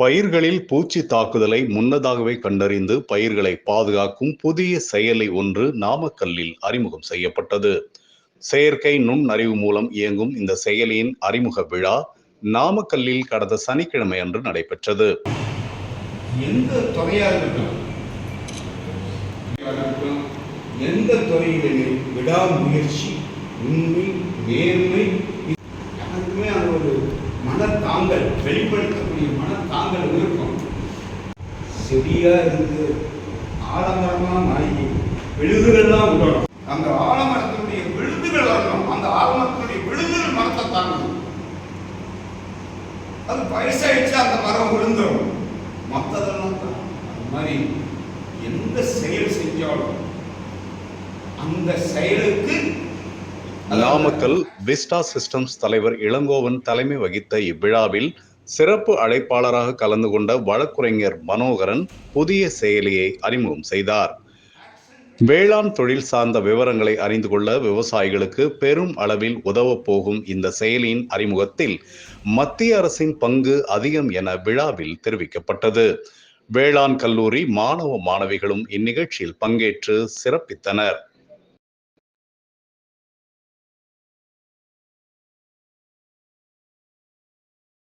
பயிர்களில் பூச்சி தாக்குதலை முன்னதாகவே கண்டறிந்து பயிர்களை பாதுகாக்கும் புதிய செயலி ஒன்று நாமக்கல்லில் அறிமுகம் செய்யப்பட்டது. செயற்கை நுண்ணறிவு மூலம் இயங்கும் இந்த செயலியின் அறிமுக விழா நாமக்கல்லில் கடந்த சனிக்கிழமை அன்று நடைபெற்றது. எந்த துறையாக இருக்கட்டும் எந்த விடாமுயற்சி உண்மை நேர்மை தாங்கள் வெளிப்படுத்தக்கூடிய மன தாங்கள் விருப்பம் செடியா இருந்து ஆலமரமா மாறி விழுதுகள்லாம் விடணும் அந்த ஆலமரத்தினுடைய விழுதுகள் வரணும். அந்த ஆலமரத்தினுடைய விழுதுகள் மரத்தை தாங்கணும். அது வயசாயிடுச்சு அந்த மரம் விழுந்துடும் மற்றதெல்லாம் தான். அது மாதிரி எந்த செயல் செஞ்சாலும் அந்த செயலுக்கு நாமக்கல் விஸ்டா சிஸ்டம்ஸ் தலைவர் இளங்கோவன் தலைமை வகித்த இவ்விழாவில் சிறப்பு அழைப்பாளராக கலந்து கொண்ட வழக்குரைஞர் மனோகரன் புதிய செயலியை அறிமுகம் செய்தார். வேளாண் தொழில் சார்ந்த விவரங்களை அறிந்து கொள்ள விவசாயிகளுக்கு பெரும் அளவில் உதவ போகும் இந்த செயலியின் அறிமுகத்தில் மத்திய அரசின் பங்கு அதிகம் என விழாவில் தெரிவிக்கப்பட்டது. வேளாண் கல்லூரி மாணவ மாணவிகளும் இந்நிகழ்ச்சியில் பங்கேற்று சிறப்பித்தனர்.